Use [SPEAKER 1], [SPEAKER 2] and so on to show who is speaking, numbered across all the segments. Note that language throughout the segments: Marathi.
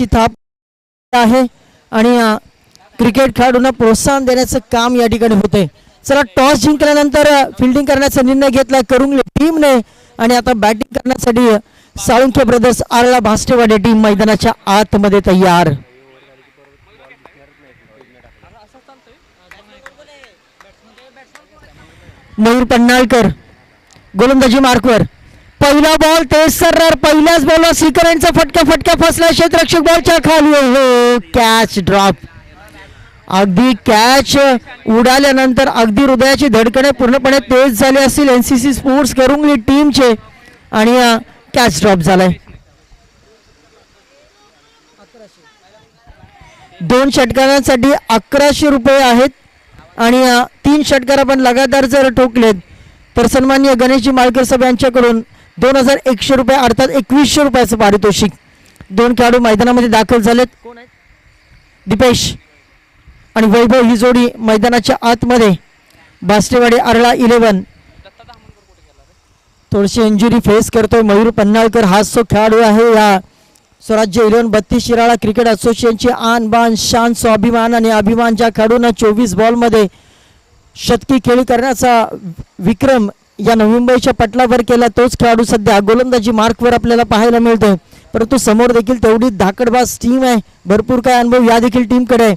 [SPEAKER 1] ची थाप आहे आणि क्रिकेट खेळाडूंना प्रोत्साहन देण्याचं काम या ठिकाणी होते चला टॉस जिंकल्यानंतर फिल्डिंग करण्याचा निर्णय घेतला करुंगले टीमने आणि आता बॅटिंग करण्यासाठी साळुंखे ब्रदर्स आरला भास्टेवाडे टीम मैदानाच्या आतमध्ये तयार. मयूर पन्नाळकर गोलंदाजी मार्कवर. पहिला बॉल तेज सर्रार पहिल्याच बॉलवर श्रीकर फटक्या फटका फटका फसला क्षेत्रक्षक बॉलच्या खाली. हो, हो कॅच ड्रॉप अगदी कॅच उडाल्यानंतर अगदी हृदयाची धडकणे पूर्णपणे तेज झाली असतील N C C sports Karungali टीमचे आणि कॅच ड्रॉप झालाय. दोन षटकारांसाठी अकराशे रुपये आहेत. आणि तीन षटकार आपण लगातार जर ठोकलेत तर सन्माननीय गणेशजी माळकर साहेब यांच्याकडून दोन हजार एकशे रुपये अर्थात एकवीसशे रुपयाचं पारितोषिक. दोन खेळाडू मैदानामध्ये दाखल झालेत. कोण आहेत? दिपेश आणि वैभव ही जोडी मैदानाच्या आतमध्ये. बास्टेवाडी आरळा इलेवन थोडीशी इंजुरी फेस करतोय मयूर पन्नाळकर हाच तो खेळाडू आहे या स्वराज्य इलेवन बत्तीस शिराळा क्रिकेट असोसिएशनची आन बान शान स्वाभिमान आणि अभिमान ज्या खेळाडूंना चोवीस बॉलमध्ये शतकी खेळी करण्याचा विक्रम या नवी मुंबईच्या पटलावर केला तोच खेळाडू सध्या गोलंदाजी मार्कवर आपल्याला पाहायला मिळतोय. परंतु समोर देखील तेवढी धाकडबाज टीम आहे. भरपूर काय अनुभव या देखील टीमकडे आहे.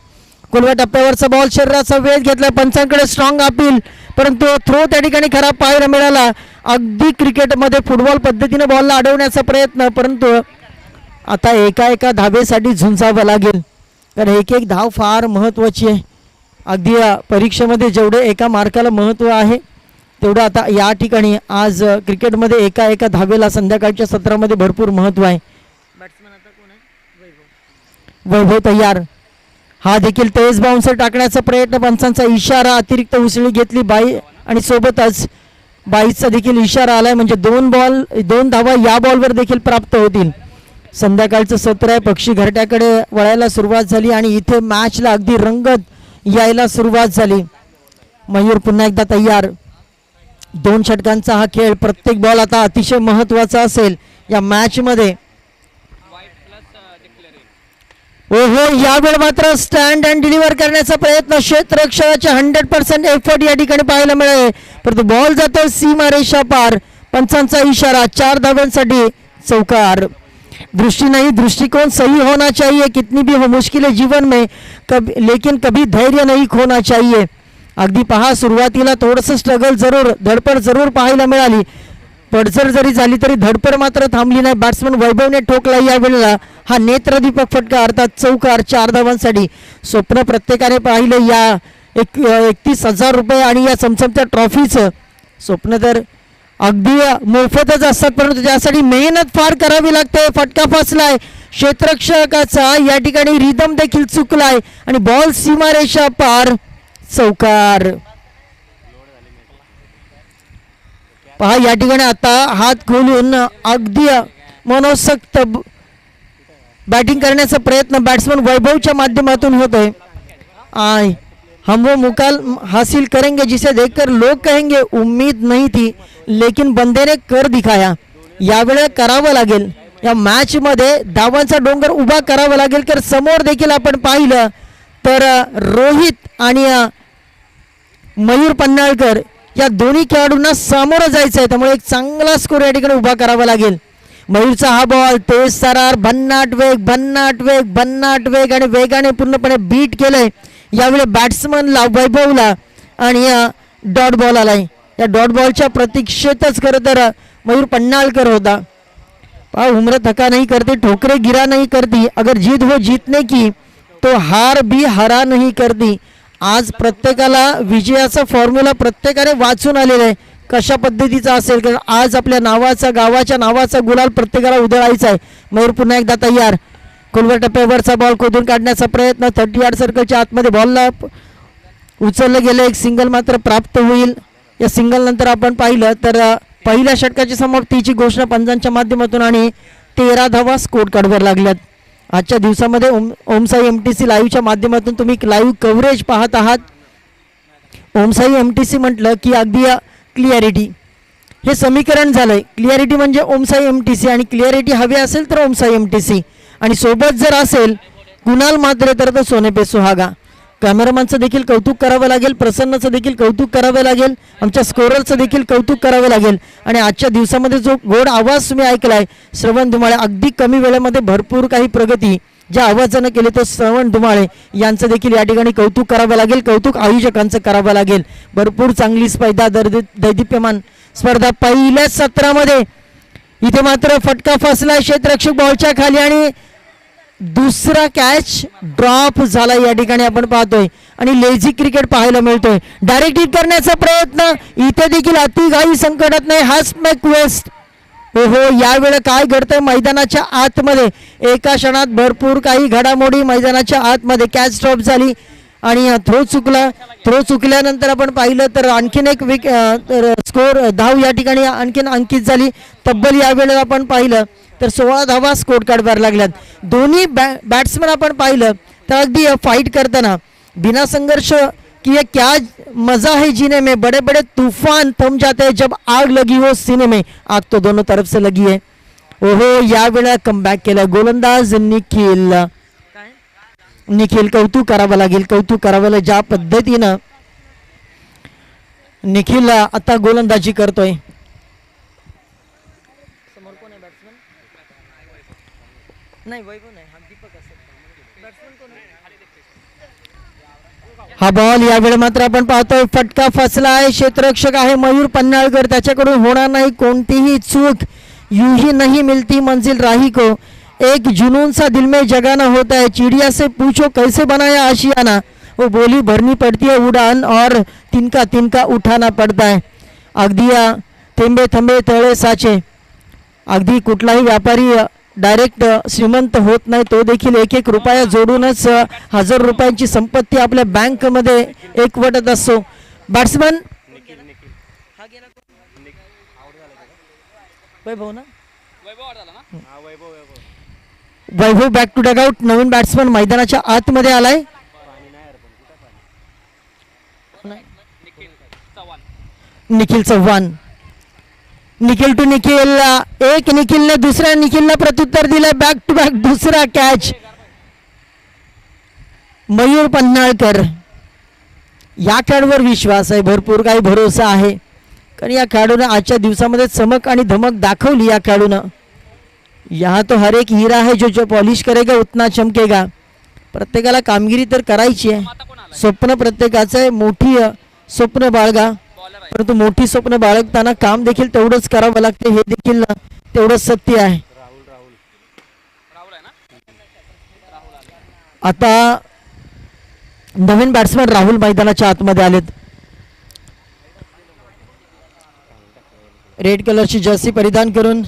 [SPEAKER 1] कोलव्या टप्प्यावरचा बॉल शरीराचा वेध घेतला पंचांकडे स्ट्रॉंग अपील परंतु थ्रो त्या ठिकाणी खराब पाहायला मिळाला. अगदी क्रिकेटमध्ये फुटबॉल पद्धतीने बॉलला अडवण्याचा प्रयत्न. परंतु आता एका एका धावेसाठी झुंजावं लागेल. कारण एक एक धाव फार महत्त्वाची आहे. अगदी परीक्षेमध्ये जेवढे एका मार्काला महत्त्व आहे तेवढं आता या ठिकाणी आज क्रिकेटमध्ये एका एका धावेला संध्याकाळच्या सत्रामध्ये भरपूर महत्त्व आहे. वैभव. तयार. हा देखील तेज बाउन्सर टाकण्याचा प्रयत्न पंचांचा इशारा अतिरिक्त उसळी घेतली बाई आणि सोबतच बाईचा देखील इशारा आलाय म्हणजे दोन बॉल दोन धावा या बॉलवर देखील प्राप्त होतील. संध्याकाळचं सत्र आहे पक्षी घरट्याकडे वळायला सुरुवात झाली आणि इथे मॅचला अगदी रंगत यायला सुरुवात झाली. मयूर पुन्हा एकदा तयार. दोन षटकांचा हा खेळ प्रत्येक बॉल आता अतिशय महत्त्वाचा असेल या मॅचमध्ये मध्ये. हो यावेळ मात्र स्टँड अँड डिलिव्हर करण्याचा प्रयत्न क्षेत्ररक्षणाचे हंड्रेड पर्सेंट एफर्ट या ठिकाणी पाहायला मिळाले. परंतु बॉल जातो सीमा रेषा पार. पंचांचा इशारा चार धाव्यांसाठी चौकार. दृष्टि नहीं दृष्टिकोण सही होना चाहिए. कितनी भी हो मुश्किल जीवन में कभी लेकिन कभी धैर्य नहीं खोना चाहिए. अगदी पहा सुरुवातीला थोडंसं स्ट्रगल जरूर धडपड जरूर पाहायला मिळाली. पडझड जरी झाली तरी धडपड मात्र थांबली नाही. बॅट्समन वैभवने ठोकला या वेळेला. हा नेत्रदीपक फटका अर्थात चौकार चार धावांसाठी. स्वप्न प्रत्येकाने पाहिलं या एक एकतीस हजार रुपये आणि या चमचमत्या ट्रॉफीचं स्वप्न तर अगदी मोफतच असतात परंतु त्यासाठी मेहनत फार करावी लागते. फटका फसलाय. क्षेत्रक्षकाचा या ठिकाणी रिदम देखील चुकलाय. आणि बॉल सीमारेषा पार चौकार. पहा या ठिकाणी आता हात खोलून अगदी मनोसक्त बॅटिंग करण्याचा प्रयत्न बॅट्समन वैभवच्या माध्यमातून होतोय आय हम वो मुकाल हासिल करेंगे जिसे देखकर लोग कहेंगे उम्मीद नहीं थी लेकिन बंदे ने कर दिखाया. यावेळेला करावं लागेल. या मॅचमध्ये धावांचा डोंगर उभा करावा लागेल तर समोर देखील आपण पाहिलं तर रोहित आणि मयूर पन्नाळकर या दोन्ही खेळाडूंना सामोरं जायचं आहे. त्यामुळे एक चांगला स्कोर या ठिकाणी उभा करावा लागेल. मयूरचा हा बॉल तेज सरार भन्नाट वेग भन्नाट वेग भन्नाट वेग आणि वेगाने पूर्णपणे बीट केलंय. यावेळी बॅट्समनला वैभवला आणि डॉट बॉल आलाय. या डॉट बॉलच्या प्रतीक्षेतच खरं तर मयूर पन्नाळकर होता. पा उम्र थका नाही करते ठोकरे गिरा नाही करती. अगर जीत हो जीतने की तो हार भी हरा नहीं करती. आज प्रत्येकाला विजयाचा फॉर्म्युला प्रत्येकाने वाचून आलेला आहे. कशा पद्धतीचा असेल? कारण आज आपल्या नावाचा गावाच्या नावाचा गुलाल प्रत्येकाला उधळायचा आहे. मयूर पुन्हा एकदा तयार. कुलवर टप्प्यावरचा बॉल खोदून काढण्याचा प्रयत्न. थर्टी यार्ड सर्कलच्या आतमध्ये बॉलला उचललं गेलं. एक सिंगल मात्र प्राप्त होईल. या सिंगल नंतर आपण पाहिलं तर पहिल्या षटकाची समाप्तीची घोषणा पंजांच्या माध्यमातून आणि तेरा धावा स्कोर कार्डवर लागल्यात. आजच्या दिवसामध्ये Om Omsai M T C लाईव्हच्या माध्यमातून तुम्ही लाईव्ह कव्हरेज पाहत आहात. ओमसाई एम टी सी म्हटलं की अगदी क्लिअरिटी हे समीकरण झालंय. क्लिअरिटी म्हणजे ओमसाई एम टी सी आणि क्लिअरिटी हवी असेल तर ओमसाई एम टी सी आणि सोबत जर असेल कुणाल मात्र तर तो सोने पे सुहागा. कॅमेरामॅनचं देखील कौतुक करावं लागेल प्रसन्नचं देखील कौतुक करावं लागेल आमच्या स्कोररचं देखील कौतुक करावं लागेल. आणि आजच्या दिवसामध्ये जो गोड आवाज तुम्ही ऐकलाय श्रवण धुमाळे अगदी कमी वेळेमध्ये भरपूर काही प्रगती ज्या आवाजानं केली तो श्रवण धुमाळे यांचं देखील या ठिकाणी कौतुक करावं लागेल कौतुक आयोजकांचं करावं लागेल. भरपूर चांगली स्पर्धा दर्द दैदिप्यमान स्पर्धा पहिल्या सत्रामध्ये. इथे मात्र फटका फसला क्षेत्ररक्षक बॉलच्या खाली आणि दुसरा कॅच ड्रॉप झाला या ठिकाणी आपण पाहतोय. आणि लेझी क्रिकेट पाहायला मिळतोय. डायरेक्ट हिट करण्याचा प्रयत्न इथे देखील अतिघाई संकटात नाही हाच मॅक वेस्ट हो हो यावेळेला काय घडतंय मैदानाच्या आतमध्ये? एका क्षणात भरपूर काही घडामोडी मैदानाच्या आतमध्ये कॅच ड्रॉप झाली. आणि थ्रो चुकला. थ्रो चुकल्यानंतर आपण पाहिलं तर आणखीन एक विक तर स्कोर धाव या ठिकाणी आणखीन अंकित झाली. तब्बल यावेळेला आपण पाहिलं. तर सोळा धावा स्कोर कार्ड लागल्यात. दोन्ही बॅ बॅट्समन आपण पाहिलं तर अगदी फाईट करताना बिना संघर्ष कि ये क्या मजा है जीने में बड़े बड़े तूफान थम जाते हैं जब आग लगी हो सीने में. आग तो दोनों तरफ से लगी है. ओहो या वेळा कमबॅक केलं गोलंदाज निखिल. निखिल कौतुक करावं लागेल कौतुक करावं ज्या पद्धतीनं निखिल आता गोलंदाजी करतोय. नाही वैभव नाही हा दीपक हा बॉल यावेळी मात्र आपण पाहतोय फटका फसला आहे क्षेत्ररक्षक आहे मयूर पन्नाळकर त्याच्याकडून होणार नाही कोणतीही चूक. यूही नहीं मिलती मंजिल राही को एक जुनून सा दिल में जगाना होता है चिड़िया से पूछो कैसे बनाया आशियाना. वो बोली भरनी पड़ती है उड़ान और तिनका तिनका उठाना पड़ता है अगदी या थेंबे थंबे तळे साचे. अगदी कुठलाही व्यापारी डायरेक्ट श्रीमंत होत नाही तो देखील एक एक रुपया जोडूनच हजार रुपयांची संपत्ती आपल्या बँकमध्ये एकवटत असतो. बॅट्समन? वैभव ना? वैभव बॅक टू डगआउट नवीन बॅट्समन मैदानाच्या आतमध्ये आलाय. निखिल चव्हाण. निखिल टू निखिल एक निखिलने दुसऱ्या निखिलने प्रत्युत्तर दिलं बॅक टू बॅक दुसरा कॅच मयूर पन्हाळकर या खेळाडूवर विश्वास आहे भरपूर काही भरोसा आहे. कारण या खेळाडूनं आजच्या दिवसामध्ये चमक आणि धमक दाखवली या खेळाडूनं. यहाँ तो हर एक हीरा है जो जो पॉलिश करेगा उतना चमकेगा. प्रत्येकाला कामगिरी तर करायची आहे. स्वप्न प्रत्येकाचं आहे मोठी स्वप्न बाळगा. परंतु मोठी स्वप्न बाळगताना काम देखील तेवढंच करावं लागते हे देखील तेवढंच सत्य आहे. आता नवीन बॅट्समॅन राहुल मैदानाच्या आतमध्ये आलेत. रेड कलरची जर्सी परिधान करून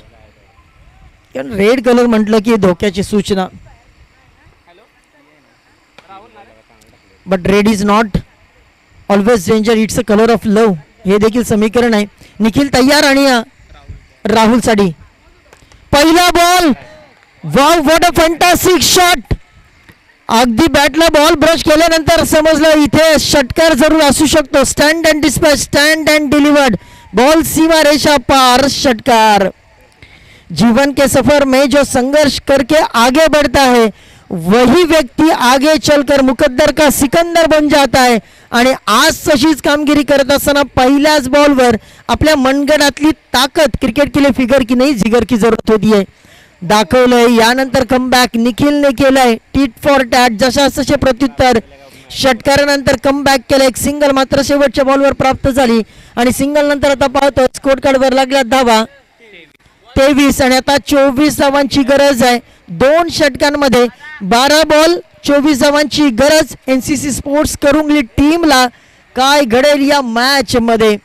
[SPEAKER 1] रेड कलर म्हटलं की धोक्याची सूचना. But red is not always danger it's a colour of love हे देखील समीकरण आहे. निखिल तयार आणि राहुल साडी. पहिला ball wow what a fantastic shot अगदी बॅटला बॉल ब्रश केल्यानंतर समजलं इथे षटकार जरूर असू शकतो. Stand and dispatch stand and delivered ball सीमा रेषा पार षटकार. जीवन के सफर में जो संघर्ष करके आगे बढ़ता है. वही व्यक्ती आगे चलकर मुकद्दर का सिकंदर बन जाता है आणि आज तशीच कामगिरी करत असताना पहिल्याच बॉलवर आपल्या मनगडातली ताकद क्रिकेट के लिए फिगर की नाही जिगर की जरूरत होती आहे. दाखवलंय यानंतर कमबॅक निखिलने केलंय. टीट फॉर टॅट जशा तसे प्रत्युत्तर. षटकारानंतर कमबॅक केलं एक सिंगल मात्र शेवटच्या बॉलवर प्राप्त झाली. आणि सिंगल नंतर आता पाहतो स्कोर कार्डवर लागला धावा तेवीस आणि आता चोवीस धावांची गरज आहे. दोन षटकांमध्ये बारा बॉल चोवीस धावांची गरज N C C sports Karungali टीमला काय घडेल या मॅचमध्ये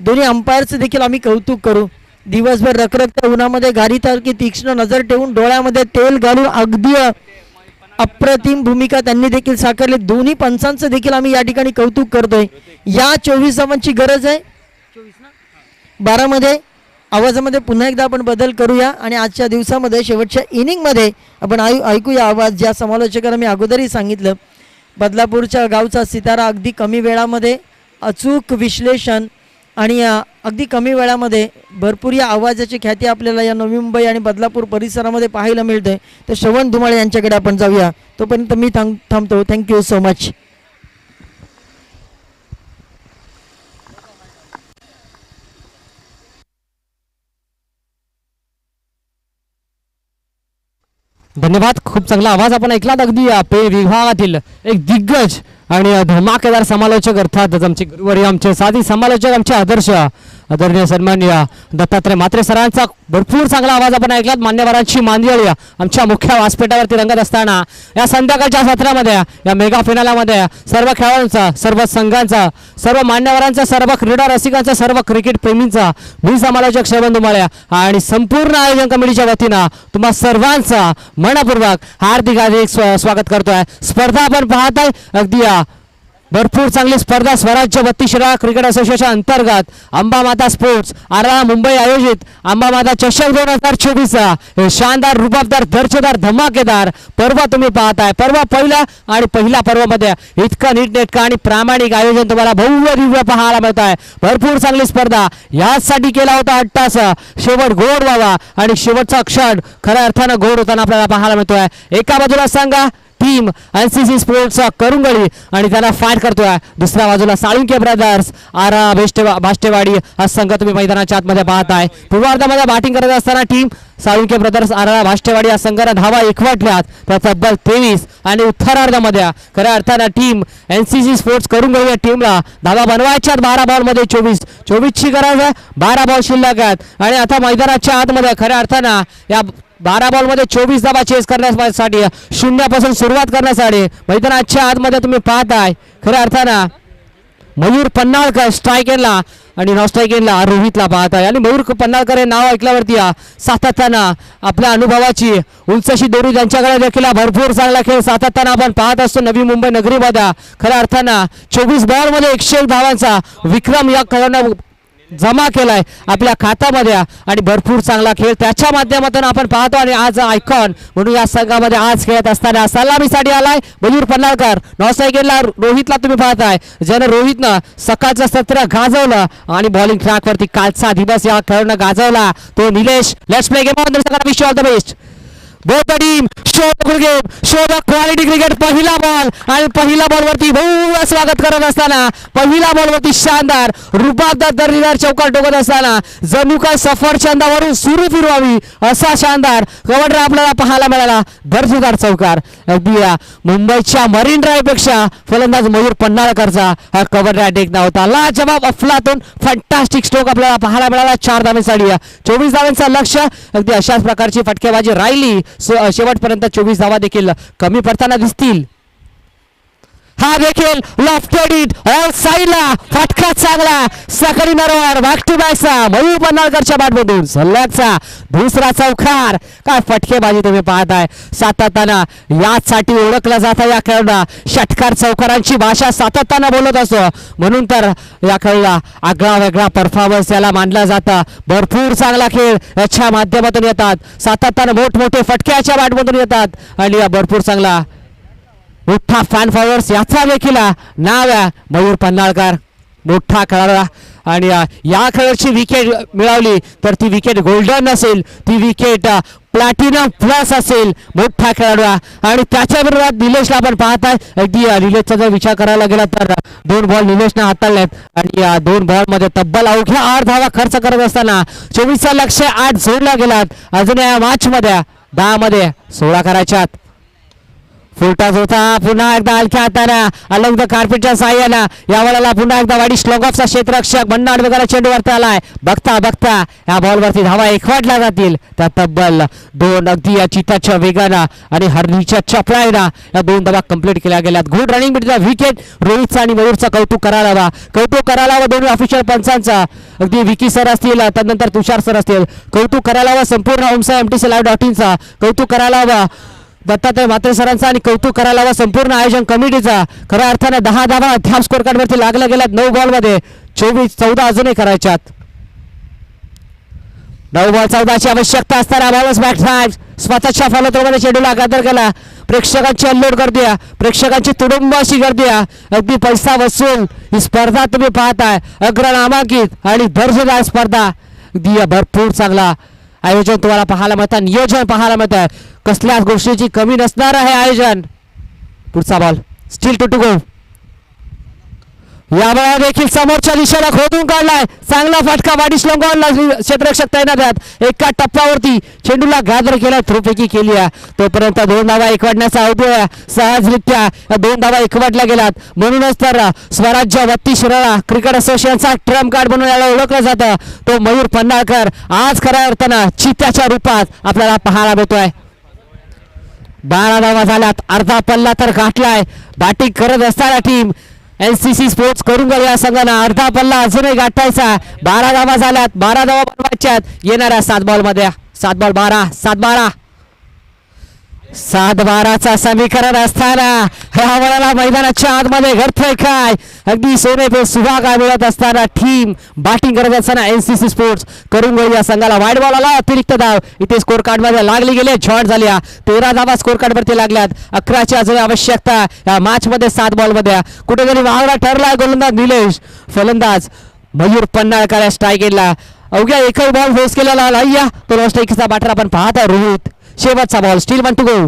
[SPEAKER 1] दोन्ही अंपायरचं देखील आम्ही कौतुक करू. दिवसभर रखरखत्या उन्हामध्ये घारीसारखी तीक्ष्ण नजर ठेवून डोळ्यामध्ये तेल घालून अगदी अप्रतिम भूमिका त्यांनी देखील साकारली. दोन्ही पंचांचं देखील आम्ही या ठिकाणी कौतुक करतोय. या चोवीस धावांची गरज आहे. बारामध्ये आवाजामध्ये पुन्हा एकदा आपण बदल करूया आणि आजच्या दिवसामध्ये शेवटच्या इनिंगमध्ये आपण ऐ ऐकूया आवाज ज्या समालोचकांना मी अगोदरही सांगितलं. बदलापूरच्या गावचा सितारा अगदी कमी वेळामध्ये अचूक विश्लेषण आणि अगदी कमी वेळामध्ये भरपूर या आवाजाची ख्याती आपल्याला या नवी मुंबई आणि बदलापूर परिसरामध्ये पाहायला मिळते तर श्रवण धुमाळे यांच्याकडे आपण जाऊया. तोपर्यंत मी थांब थांबतो. थँक्यू सो मच
[SPEAKER 2] धन्यवाद. खूप चांगला आवाज आपण ऐकलात अगदी पे विभागातील. एक दिग्गज आणि धमाकेदार समालोचक अर्थातच आमचे गुरुवारी आमचे साधी समालोचक आमचे आदर्श आदरणीय सन्मान्य दत्तात्रय मात्रे सरांचा भरपूर चांगला आवाज आपण ऐकलात. मान्यवरांची मांदियाळी आमच्या मुख्य व्यासपीठावरती रंगत असताना. या संध्याकाळच्या सत्रामध्ये या मेगा फिनालामध्ये सर्व खेळाडूंचा सर्व संघांचा सर्व मान्यवरांचा सर्व क्रीडा रसिकांचा सर्व क्रिकेट प्रेमींचा मी समालोचक श्रवण दुमाळ्या आणि संपूर्ण आयोजन कमिटीच्या वतीनं तुम्हा सर्वांचा मनपूर्वक हार्दिक हार्दिक स्व- स्वागत करतोय. स्पर्धा आपण पाहताय. अगदी भरपूर चांगली स्पर्धा स्वराज्य बत्तीसरा क्रिकेट असोसिएशन अंतर्गत अंबा माता स्पोर्ट्स आरा मुंबई आयोजित. अंबा माता चषक दोन हजार चोवीसचा. हे शानदार रुबाबदार दर्जेदार धमाकेदार पर्व तुम्ही पाहताय. पर्व पहिला आणि पहिल्या पर्वामध्ये इतकं नीटनेटकं आणि प्रामाणिक आयोजन तुम्हाला भव्य दिव्य पाहायला मिळत आहे भरपूर चांगली स्पर्धा. याचसाठी केला होता अट्टास शेवट गोड व्हावा आणि शेवटचा क्षण खऱ्या अर्थानं गोड होताना आपल्याला पाहायला मिळतोय. एका बाजूला सांगा टीम एन सी सी स्पोर्ट्सचा करुंगळी आणि त्याला फाईट करतोय. दुसऱ्या बाजूला साळुंके ब्रदर्स आरा बेष्टेवा बाष्टेवाडी हा संघ तुम्ही मैदानाच्या आतमध्ये पाहताय पूर्वार्धामध्ये बॅटिंग करत असताना टीम साळुंके ब्रदर्स आरा भाष्टेवाडी या संघाला धावा एकवटल्यात. त्याचा तब्बल तेवीस आणि उत्तरार्धामध्ये. खऱ्या अर्थानं team N C C sports Karungali या टीमला धावा बनवायच्यात बारा बॉलमध्ये चोवीस. चोवीसची गरज आहे. बारा बॉल शिल्लक आहेत. आणि आता मैदानाच्या आतमध्ये खऱ्या अर्थानं या बारा बॉलमध्ये चोवीस धावा चेस करण्यासाठी शून्यापासून सुरुवात करण्यासाठी. मैदानाच्या आतमध्ये तुम्ही पाहताय खऱ्या अर्थानं मयूर पन्नाळकर स्ट्रायकेनला आणि नॉन स्ट्रायकेनला रोहितला पाहताय. आणि मयूर पन्नाळकर हे नाव ऐकल्यावरती सातत्यानं आपल्या अनुभवाची उंचशी दोरी ज्यांच्याकडे देखील भरपूर चांगला खेळ सातत्यानं आपण पाहत असतो. नवी मुंबई नगरीमध्ये खऱ्या अर्थानं चोवीस बॉलमध्ये एकशे धावांचा विक्रम या खेळांना जमा केलाय आपल्या खात्यामध्ये आणि भरपूर चांगला खेळ त्याच्या माध्यमातून आपण पाहतो आणि आज आयकॉन म्हणून या संघामध्ये आज खेळत असताना सलामीसाठी आलाय. मयूर पन्नाळकर नॉसायकेला रोहितला तुम्ही पाहताय. ज्यानं रोहितनं सकाळचं सत्र गाजवलं आणि बॉलिंग ट्रॅकवरती कालचा दिवस या खेळाडूनं गाजवला. तो Nilesh let's play game wish all the best both team show cricket show the quality cricket पहिला बॉल आणि पहिला बॉलवरती भव्य स्वागत करत असताना पहिला बॉलवरती शानदार रुबाबदार दर्जेदार चौकार टोकत असताना जणू काय सफरचंदावरून सुरू फिरवावी असा शानदार कवडर आपल्याला पाहायला मिळाला. दर्जेदार चौकार. अगदी या मुंबईच्या मरीन ड्राईव्हपेक्षा फलंदाज मयूर पन्नाळकरचा हा कव्हर टेक होता. ला जवाब अफलातून फंटास्टिक स्ट्रोक आपल्याला पाहायला मिळाला. चार धावेसाठी. चोवीस धावांचं लक्ष अगदी अशाच प्रकारची फटकेबाजी राहिली. शेवटपर्यंत चोवीस धावा देखील कमी पडताना दिसतील. हा देखील लॉफ्टेड ऑल साईडला फटका चांगला. सकाळी नरवार बॅक बायसा मयू पन्हाळकरच्या बाटमधून. सल्ल्याचा दुसरा चौकार काय फटकेबाजी तुम्ही पाहताय? सातत्यानं याचसाठी ओळखला जाता या खेळाडूला. षटकार चौकारांची भाषा सातत्यानं बोलत असतो म्हणून तर या खेळाडूला आगळा वेगळा परफॉर्मन्स याला मानला जातं. भरपूर चांगला खेळ याच्या माध्यमातून येतात. सातत्यानं मोठमोठे फटके याच्या येतात. आणि या भरपूर चांगला मोठा फॅन फॉलोअर्स याचा देखील नाव आहे मयूर पन्हाळकर. मोठा खेळाडू आणि या खेळाची विकेट मिळवली तर ती विकेट गोल्डन असेल. ती विकेट प्लॅटिनम प्लस असेल. मोठा खेळाडू आणि त्याच्याबरोबर निलेशला आपण पाहताय अगदी निलेशचा जर विचार करायला गेला तर दोन बॉल निलेशनं हाताळल्यात आणि या दोन बॉलमध्ये तब्बल अवघ्या आठ धावा खर्च करत असताना चोवीसचा लक्ष आठ जोडला गेलात. अजून या मॅचमध्ये दहामध्ये सोळा करायच्यात. फुलटाच होता पुन्हा एकदा हलक्या हाताना अलंग द कार्पेटच्या साह्यानं या वेळेला पुन्हा एकदा वाडी स्लॉग ऑफचा क्षेत्ररक्षक बंडा अडवेकरा चेंडूवरती आलाय. बघता बघता या बॉलवरती धावा एकवाटल्या जातील. त्या तब्बल दोन अगदी या चिताच्या वेगानं आणि हरणीच्या चपळाईनं या दोन धावा कंप्लीट केल्या गेल्यात. गुड रनिंग मिळतात विकेट रोहितचा आणि मयूरचा कौतुक करायला हवा कौतुक करायला हवं दोन्ही ऑफिशियल पंचांचा अगदी विकी सर असतील त्यानंतर तुषार सर असतील. कौतुक करायला हवा संपूर्ण होमसा M T C live dot इनचा कौतुक करायला हवा दत्तात्रय म्हात्रे सरांचा आणि कौतुक करायला हवा. संपूर्ण आयोजन कमिटीचा. खऱ्या अर्थानं दहा धावा अध्याप स्कोर कार्डवरती लागल्या गेल्यात. नऊ बॉलमध्ये चोवीस चौदा अजूनही करायच्यात नऊ बॉल चौदाची आवश्यकता असताना बॉलच बॅट स्वतःच्या फॉलोत्रमध्ये चेंडूला गादर केला. प्रेक्षकांची अल्लोड गर्दी आहे. प्रेक्षकांची तुडुंब अशी गर्दी आहे. अगदी पैसा वसूल. ही स्पर्धा तुम्ही पाहताय. अग्रनामांकित आणि दर्जेदार स्पर्धा. अगदी भरपूर चांगला आयोजन तुम्हाला पाहायला मिळतं. नियोजन पाहायला मिळतं. कसल्याच गोष्टीची कमी नसणार आहे आयोजन. पुढचा ball still two to go या वेळा देखील समोरच्या दिशेला खोदून काढलाय. चांगला फटका वाडी श्लोंगावला क्षेत्ररक्षक तैनात आहेत. एका टप्प्यावरती चेंडूला गादर केला थ्रोपैकी केली आहे. तोपर्यंत दोन धावा एकवडण्याचा अवधी सहजरित्या या दोन धावा एकवडल्या गेल्यात. म्हणूनच तर स्वराज्य वत्ती शिराळा क्रिकेट असोसिएशनचा ट्रम्प कार्ड म्हणून याला ओळखलं जातं. तो मयूर पन्नाळकर आज खऱ्या अर्थानं चित्याच्या रूपात आपल्याला पाहायला मिळतोय. बारा धावा झाल्यात अर्धा पल्ला तर गाठलाय. बॅटिंग करत असताना team N C C sports करून या संघानं अर्धा पल्ला अजूनही गाठायचा बारा धावा झाल्यात बारा धावा बनवायच्यात येणाऱ्या सात बॉलमध्ये. सात बॉल बारा सात बारा. सात बाराचा समीकरण असताना ह्या मैदानाच्या आतमध्ये घडतोय काय? अगदी सोने पे सुभागा मिळत असताना टीम बॅटिंग करत असताना एन सी सी स्पोर्ट्स करून या संघाला वाईट बॉल आला. अतिरिक्त धाव. इथे स्कोर कार्डमध्ये लागली गेले शॉट झाल्या तेरा धावा स्कोर कार्ड वरती लागल्यात. अकराची अजून आवश्यकता या मॅच मध्ये सात बॉलमध्ये कुठेतरी वावरा ठरला गोलंदाज निलेश. फलंदाज मयूर पन्नाळकर स्ट्राईक केला अवघ्या एकही बॉल फेस केलेला नाही तो नो स्ट्राईकचा बाटर आपण पाहता रोहित. शेवटचा ball still one to go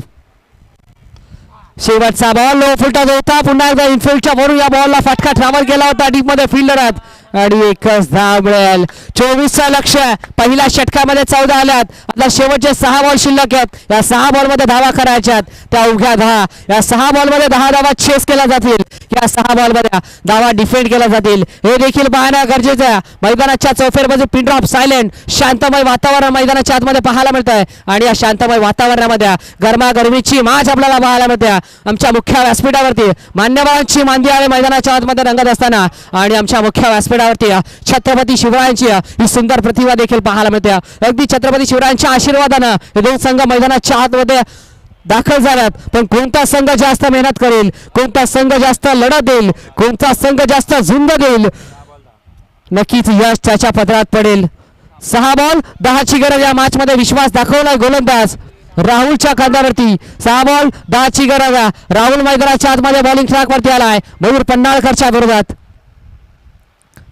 [SPEAKER 2] शेवटचा बॉल लो फुलटत होता. पुन्हा एकदा इनफिल्डच्या वरून या बॉलला फटका ट्रॅव्हल केला होता. डीपमध्ये फिल्डरात आणि एकच धाव मिळेल चोवीसचा लक्ष पहिल्या षटकामध्ये चौदा आल्यात. आता शेवटचे सहा बॉल शिल्लक आहेत या सहा बॉलमध्ये धावा करायच्यात. त्या उभ्या दहा. या सहा बॉलमध्ये दहा धावा चेस केल्या जातील. या सहा बॉलमध्ये धावा डिफेंड केल्या जातील. हे देखील पाहणं गरजेचं आहे. मैदानाच्या चौफेरमध्ये पिनड्रॉप सायलेंट शांतमय वातावरण मैदानाच्या आतमध्ये पाहायला मिळत आहे आणि या शांतमय वातावरणामध्ये गरमागरमीची माझ आपल्याला पाहायला मिळते. आमच्या मुख्य व्यासपीठावरती मान्यवरांची मांदी आणि मैदानाच्या आतमध्ये रंगत असताना. आणि आमच्या मुख्य व्यासपीठावरती छत्रपती शिवरायांची ही सुंदर प्रतिभा देखील पाहायला मिळते. अगदी छत्रपती शिवरायांच्या आशीर्वादानं हे दोन संघ मैदानाच्या आतमध्ये दाखल झाल्यात पण कोणता संघ जास्त मेहनत करेल? कोणता संघ जास्त लढा देईल? कोणता संघ जास्त झुंज देईल? नक्कीच यश त्याच्या पदरात पडेल. सहा बॉल दहाची गरज या मॅच मध्ये विश्वास दाखवलाय गोलंदाज. राहुलच्या खांद्यावरती. सहा बॉल दहाची गरज आहे. राहुल मैदानाच्या आतमध्ये बॉलिंग ट्रॅक वरती आलाय. मयूर पन्नाळकरच्या विरोधात.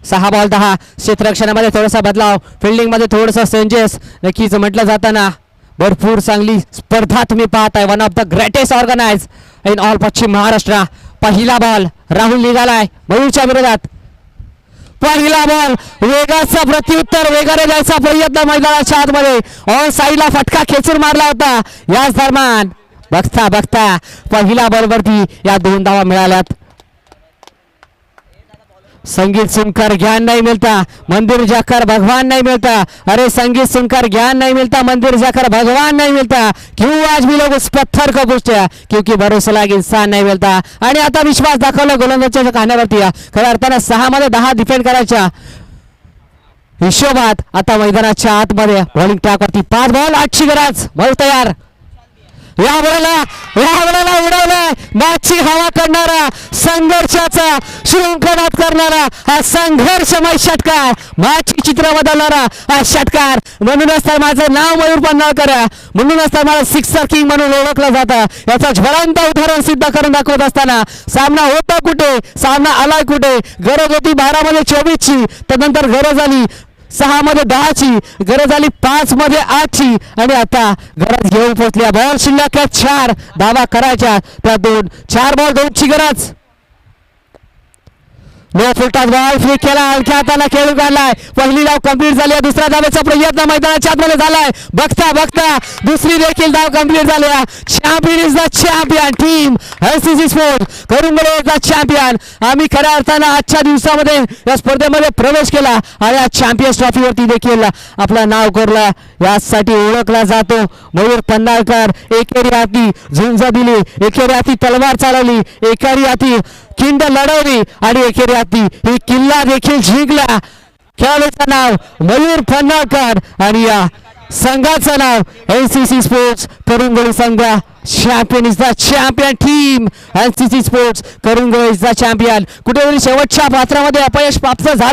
[SPEAKER 2] सहा बॉल दहा. क्षेत्ररक्षणामध्ये थोडासा बदलाव. फिल्डिंगमध्ये थोडंसं चेंजेस नक्कीच म्हटलं जाताना भरपूर चांगली स्पर्धा तुम्ही पाहताय. One of the greatest organise in all पश्चिम महाराष्ट्र. पहिला बॉल राहुल निघालाय. मयूरच्या विरोधात. पहिला बॉल वेगाचा प्रत्युत्तर वेगाने द्यायचा प्रयत्न मैदानाच्या आतमध्ये. ऑन साईला फटका खेचून मारला होता. याच दरम्यान बघता बघता पहिला बॉलवरती या दोन धावा मिळाल्यात. संगीत सुनकर ज्ञान नहीं मिलता मंदिर जाकर भगवान नहीं मिलता अरे संगीत सुनकर ज्ञान नहीं मिलता मंदिर जाकर भगवान नहीं मिलता क्यों आज भी लोग उस पत्थर को पूछते हैं? क्योंकि भरोसे लायक इंसान नहीं मिलता. आणि आता विश्वास दाखवला गोलंदाजच्या कहाण्यावरती खऱ्या अर्थानं सहा मध्ये दहा डिफेंड करायच्या. हिशोबात आता मैदानाच्या आतमध्ये बॉलिंग ट्रॅकवरती पाच बॉल आठची गरज. बॉल तयार. या वेळेला या वेळेला उडवलाय. मॅचची हवा करणारा संघर्षाचा शृंखलात करणारा हा संघर्षमय षटकार. मॅचची चित्र बदलणारा हा षटकार. म्हणूनच तर माझं नाव मयूर पन्नाळकर म्हणूनच तर मला सिक्सर किंग म्हणून ओळखलं जातं. याचा ज्वलंत उदाहरण सिद्ध करून दाखवत असताना सामना होता कुठे? सामना आलाय कुठे? गरज होती बारा मध्ये चोवीसची. त्यानंतर गरज आली. सहा मध्ये दहाची गरज आली पाच मध्ये आठची. आणि आता गरज घेऊन पोहोचल्या बॉल शिल्लक चार. धावा करायच्या. त्या दोन. चार बॉल दोनची गरज. नो बॉल फ्री केला. हलक्या हाताला खेळून काढलाय. पहिली धाव कंप्लीट झाली. आहे. दुसरा धावेचा प्रयत्न मैदानाच्या आतमध्ये झालाय. बघता बघता. दुसरी देखील धाव कंप्लीट झाली champion is the champion team SCC sport करून द चॅम्पियन आम्ही खऱ्या अर्थानं आजच्या दिवसामध्ये या स्पर्धेमध्ये प्रवेश केला आणि या चॅम्पियन्स ट्रॉफीवरती देखील आपला नाव करला. यासाठी ओळखला जातो. मयूर पन्नाळकर एकेरी हाती झुंज दिली. एकेरी हाती तलवार चालवली. एकेरी हाती खिंड लढवली आणि एकेरी हाती ही किल्ला देखील जिंकला. खेळाडूचं नाव मयूर पन्नाळकर आणि या संघाचं नाव N C C sports Karungoli संघ champion is the champion team N C C sports Karungoli is the champion कुठेतरी शेवटच्या पात्रामध्ये अपयश प्राप्त झालं.